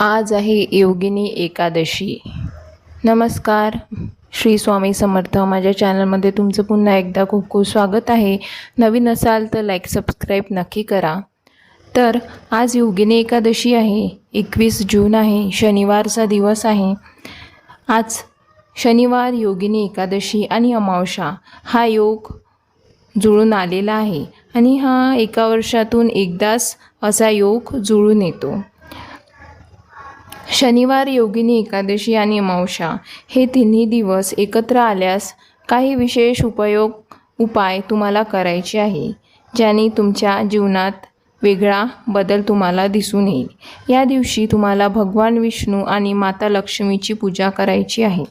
आज आहे योगिनी एकादशी. नमस्कार श्री स्वामी समर्थ. माझ्या चॅनलमध्ये तुमचं पुन्हा एकदा खूप खूप स्वागत आहे. नवीन असाल तर लाईक सबस्क्राईब नक्की करा. तर आज योगिनी एकादशी आहे. एकवीस जून आहे. शनिवारचा दिवस आहे. आज शनिवार योगिनी एकादशी आणि अमावशा हा योग जुळून आलेला आहे आणि हा एका वर्षातून एकदाच असा योग जुळून येतो. शनिवार योगिनी एकादशी आणि अमावशा हे तिन्ही दिवस एकत्र आल्यास काही विशेष उपयोग उपाय तुम्हाला करायचे आहे ज्याने तुमच्या जीवनात वेगळा बदल तुम्हाला दिसून येईल. या दिवशी तुम्हाला भगवान विष्णू आणि माता लक्ष्मीची पूजा करायची आहे.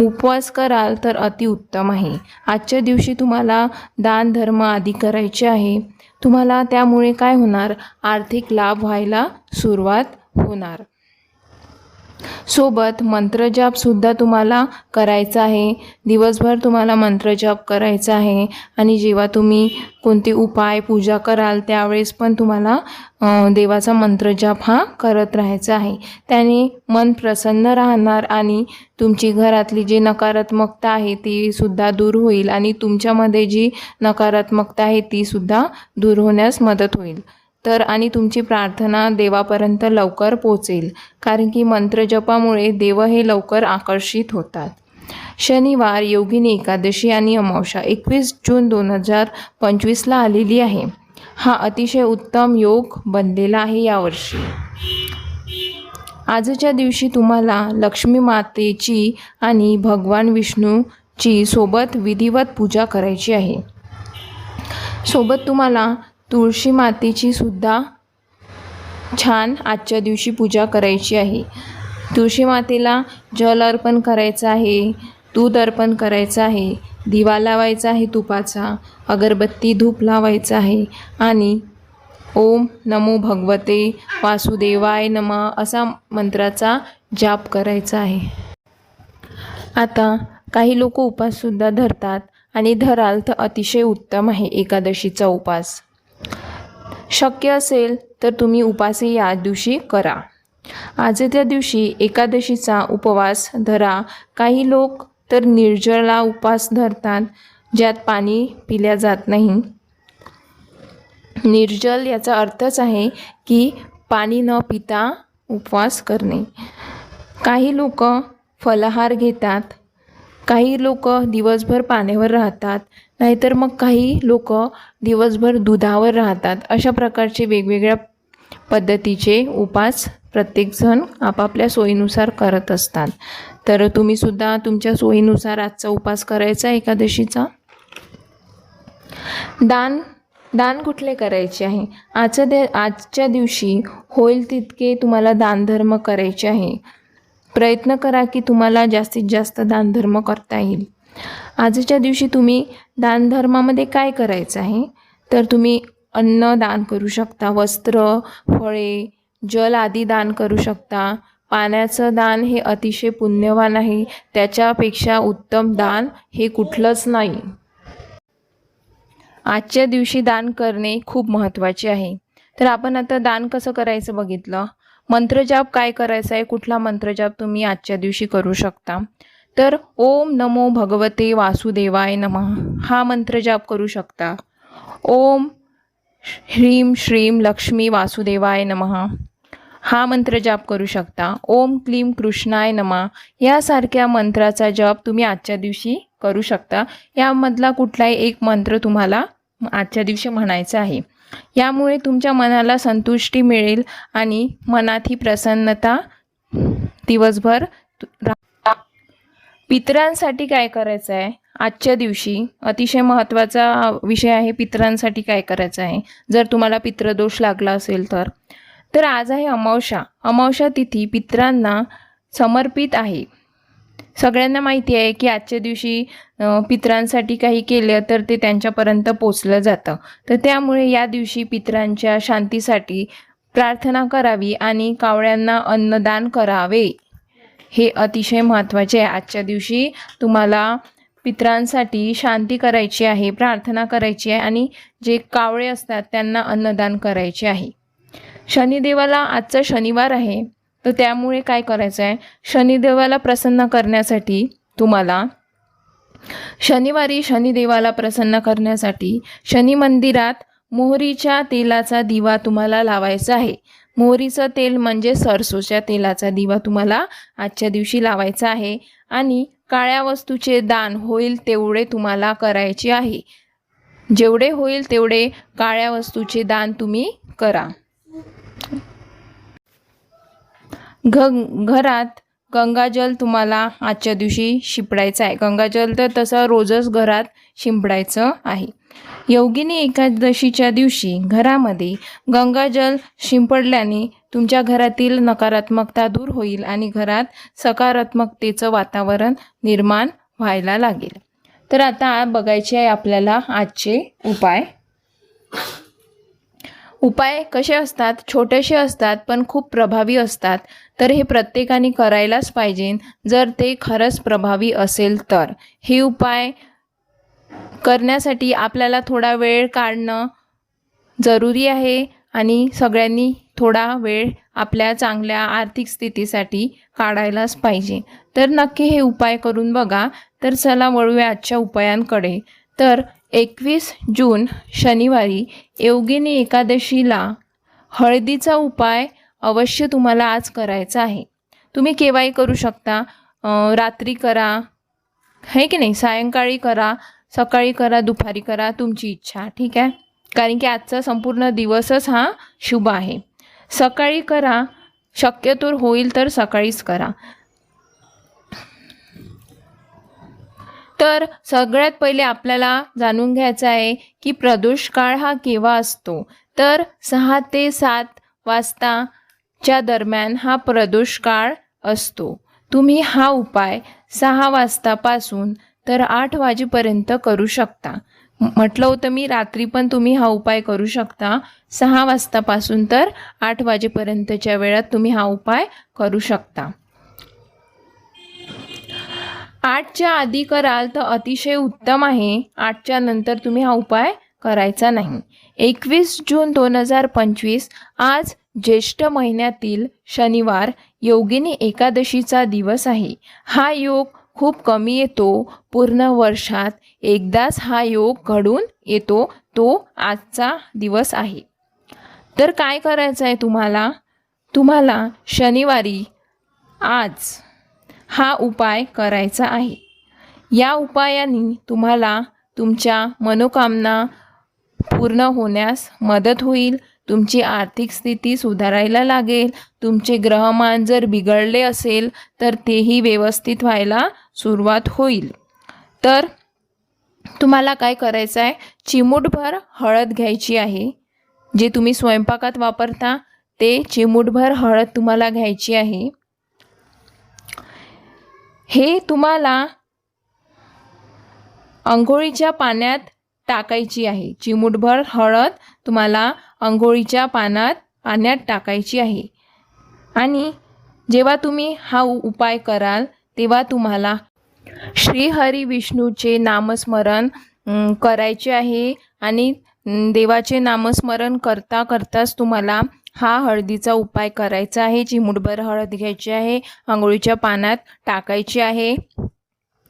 उपवास कराल तर अतिउत्तम आहे. आजच्या दिवशी तुम्हाला दान धर्म आदी करायचे आहे. तुम्हाला त्यामुळे काय होणार? आर्थिक लाभ व्हायला सुरुवात होणार. सोबत मंत्रजापसुद्धा तुम्हाला करायचा आहे. दिवसभर तुम्हाला मंत्रजाप करायचा आहे. आणि जेव्हा तुम्ही कोणते उपाय पूजा कराल त्यावेळेस पण तुम्हाला देवाचा मंत्रजाप हा करत राहायचा आहे. त्याने मन प्रसन्न राहणार आणि तुमची घरातली जी नकारात्मकता आहे ती सुद्धा दूर होईल आणि तुमच्यामध्ये जी नकारात्मकता आहे ती सुद्धा दूर होण्यास मदत होईल. तर आणि तुमची प्रार्थना देवापर्यंत लवकर पोचेल. कारण की मंत्रजपामुळे देव हे लवकर आकर्षित होतात. शनिवार योगिनी एकादशी आणि अमावशा एकवीस जून दोन हजार पंचवीसला आलेली आहे. हा अतिशय उत्तम योग बनलेला आहे यावर्षी. आजच्या दिवशी तुम्हाला लक्ष्मी मातेची आणि भगवान विष्णूची सोबत विधिवत पूजा करायची आहे. सोबत तुम्हाला तुळशी मातेची सुद्धा छान आजच्या दिवशी पूजा करायची आहे. तुळशी मातेला जल अर्पण करायचं आहे दूध अर्पण करायचं आहे दिवा लावायचा आहे तुपाचा अगरबत्ती धूप लावायचा आहे आणि ओम नमो भगवते वासुदेवाय नम असा मंत्राचा जाप करायचा आहे. आता काही लोक उपाससुद्धा धरतात आणि धराल तर अतिशय उत्तम आहे एकादशीचा उपास. शक्य असेल तर तुम्ही उपासही या दिवशी करा. आजच्या दिवशी एकादशीचा उपवास धरा. काही लोक तर निर्जला उपवास धरतात ज्यात पाणी पिल्या जात नाही. निर्जल याचा अर्थच आहे की पाणी न पिता उपवास करणे. काही लोक फलाहार घेतात काही लोक दिवसभर पाण्यावर राहतात नाहीतर मग काही लोक दिवसभर दुधावर राहतात. अशा प्रकारचे वेगवेगळ्या पद्धतीचे उपास प्रत्येकजण आपापल्या सोयीनुसार करत असतात. तर तुम्हीसुद्धा तुमच्या सोयीनुसार आजचा उपास करायचा एकादशीचा? दान दान कुठले करायचे आहे? आजच्या दे आजच्या दिवशी होईल तितके तुम्हाला दानधर्म करायचे आहे. प्रयत्न करा की तुम्हाला जास्तीत जास्त दानधर्म करता येईल. आजच्या दिवशी तुम्ही दानधर्मामध्ये काय करायचं आहे? तर तुम्ही अन्न दान करू शकता वस्त्र फळे जल आदी दान करू शकता. पाण्याचं दान हे अतिशय पुण्यवान आहे. त्याच्यापेक्षा उत्तम दान हे कुठलंच नाही. आजच्या दिवशी दान करणे खूप महत्त्वाचे आहे. तर आपण आता दान कसं करायचं बघितलं? मंत्रजाप काय करायचं आहे? कुठला मंत्रजाप तुम्ही आजच्या दिवशी करू शकता? तर ओम नमो भगवते वासुदेवाय नमः. हा मंत्रजाप करू शकता. ओम ह्रीम श्रीम लक्ष्मी वासुदेवाय नमः. हा मंत्र जाप करू शकता. ओम क्लीम कृष्णाय नमा. यासारख्या मंत्राचा जप तुम्ही आजच्या दिवशी करू शकता. यामधला कुठलाही एक मंत्र तुम्हाला आजच्या दिवशी म्हणायचं आहे. यामुळे तुमच्या मनाला संतुष्टी मिळेल आणि मनात ही प्रसन्नता दिवसभर रा- पितरांसाठी काय करायचं आहे? आजच्या दिवशी अतिशय महत्त्वाचा विषय आहे पितरांसाठी काय करायचं आहे. जर तुम्हाला पितृदोष लागला असेल तर. तर आज आहे अमावस्या. अमावस्या तिथी पितरांना समर्पित आहे. सगळ्यांना माहिती आहे की आजच्या दिवशी पित्रांसाठी पितरांसाठी काही केलं तर ते त्यांच्यापर्यंत पोचलं जातं. तर त्यामुळे या दिवशी पितरांच्या शांतीसाठी प्रार्थना करावी आणि कावळ्यांना अन्नदान करावे. हे अतिशय महत्त्वाचे आहे. आजच्या दिवशी तुम्हाला पितरांसाठी शांती करायची आहे प्रार्थना करायची आहे आणि जे कावळे असतात त्यांना अन्नदान करायचे आहे. शनिदेवाला आजचा शनिवार आहे. तर त्यामुळे काय करायचं आहे शनिदेवाला प्रसन्न करण्यासाठी तुम्हाला शनिवारी शनिदेवाला प्रसन्न करण्यासाठी शनी मंदिरात मोहरीच्या तेलाचा दिवा तुम्हाला लावायचा आहे. मोहरीचं तेल म्हणजे सरसोच्या तेलाचा दिवा तुम्हाला आजच्या दिवशी लावायचा आहे आणि काळ्या वस्तूचे दान होईल तेवढे तुम्हाला करायचे आहे. जेवढे होईल तेवढे काळ्या वस्तूचे दान तुम्ही करा. घ घरात गंगाजल तुम्हाला आजच्या दिवशी शिंपडायचं आहे. गंगाजल तर तसं रोजच घरात शिंपडायचं आहे. योगिनी एकादशीच्या दिवशी घरामध्ये गंगाजल शिंपडल्याने तुमच्या घरातील नकारात्मकता दूर होईल आणि घरात सकारात्मकतेचं वातावरण निर्माण व्हायला लागेल. तर आता बघायचे आहे आपल्याला आजचे उपाय. उपाय कसे असतात छोटेसे असतात पण खूप प्रभावी असतात तर हे प्रत्येकाने करायलाच पाहिजे. जर ते खरंच प्रभावी असेल तर. हे उपाय करण्यासाठी आपल्याला थोडा वेळ काढणं जरुरी आहे आणि सगळ्यांनी थोडा वेळ आपल्या चांगल्या आर्थिक स्थितीसाठी काढायलाच पाहिजे. तर नक्की हे उपाय करून बघा. तर चला वळूया आजच्या उपायांकडे. तर एकवीस जून शनिवारी योगिनी एकादशीला हळदीचा उपाय अवश्य तुम्हाला आज करायचा आहे. तुम्ही केव्हाही करू शकता. रात्री करा. आहे की नाही? सायंकाळी करा सकाळी करा दुपारी करा तुमची इच्छा. ठीक आहे? कारण की आजचा संपूर्ण दिवसच हा शुभ आहे. सकाळी करा. शक्यतो होईल तर सकाळीच करा. तर सगळ्यात पहिले आपल्याला जाणून घ्यायचं आहे की प्रदोष काळ हा केव्हा असतो. तर सहा ते सात वाजताच्या दरम्यान हा प्रदोष काळ असतो. तुम्ही हा उपाय सहा वाजतापासून तर आठ वाजेपर्यंत करू शकता. म्हटलं होतं मी रात्री पण तुम्ही हा उपाय करू शकता. सहा वाजतापासून तर आठ वाजेपर्यंतच्या वेळात तुम्ही हा उपाय करू शकता. आठच्या आधी कराल तर अतिशय उत्तम आहे. आठच्या नंतर तुम्ही हा उपाय करायचा नाही. एकवीस जून दोन हजार पंचवीस आज ज्येष्ठ महिन्यातील शनिवार योगिनी एकादशीचा दिवस आहे. हा योग खूप कमी येतो. पूर्ण वर्षात एकदाच हा योग घडून येतो. तो आजचा दिवस आहे. तर काय करायचं आहे तुम्हाला? तुम्हाला शनिवारी आज हा उपाय करायचा आहे. या उपायाने तुम्हाला तुमच्या मनोकामना पूर्ण होण्यास मदत होईल तुमची आर्थिक स्थिती सुधारायला लागेल तुमचे ग्रहमान जर बिघडले असेल तर तेही व्यवस्थित व्हायला सुरुवात होईल. तर तुम्हाला काय करायचं आहे? चिमूटभर हळद घ्यायची आहे. जे तुम्ही स्वयंपाकात वापरता ते चिमूटभर हळद तुम्हाला घ्यायची आहे. हे तुम्हाला अंघोळीच्या पाण्यात टाकायची आहे. चिमूटभर हळद तुम्हाला अंघोळीच्या पानात पाण्यात टाकायची आहे. आणि जेव्हा तुम्ही हा उपाय कराल तेव्हा तुम्हाला श्रीहरी विष्णूचे नामस्मरण करायचे आहे. आणि देवाचे नामस्मरण करता करताच तुम्हाला हा हळदीचा उपाय करायचा आहे. चिमुटभर हळद घ्यायची आहे आंघोळीच्या पाण्यात टाकायची आहे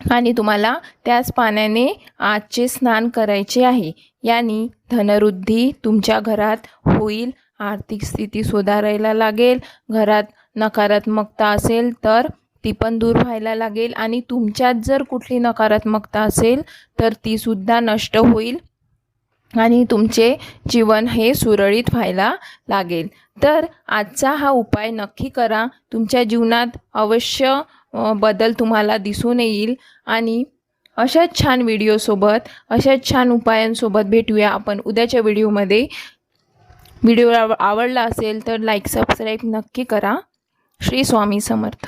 आणि तुम्हाला त्याच पाण्याने आजचे स्नान करायचे आहे. याने धनवृद्धी तुमच्या घरात होईल आर्थिक स्थिती सुधारायला लागेल घरात नकारात्मकता असेल तर ती पण दूर व्हायला लागेल आणि तुमच्यात जर कुठली नकारात्मकता असेल तर ती सुद्धा नष्ट होईल. आणि तुमचे जीवन हे सुरळीत व्हायला लागेल. तर आजचा हा उपाय नक्की करा. तुमच्या जीवनात अवश्य बदल तुम्हाला दिसून येईल आणि अशाच छान व्हिडिओसोबत अशाच छान उपायांसोबत भेटूया आपण उद्याच्या व्हिडिओमध्ये व्हिडिओ आव- आवडला असेल तर लाईक सबस्क्राईब नक्की करा. श्री स्वामी समर्थ.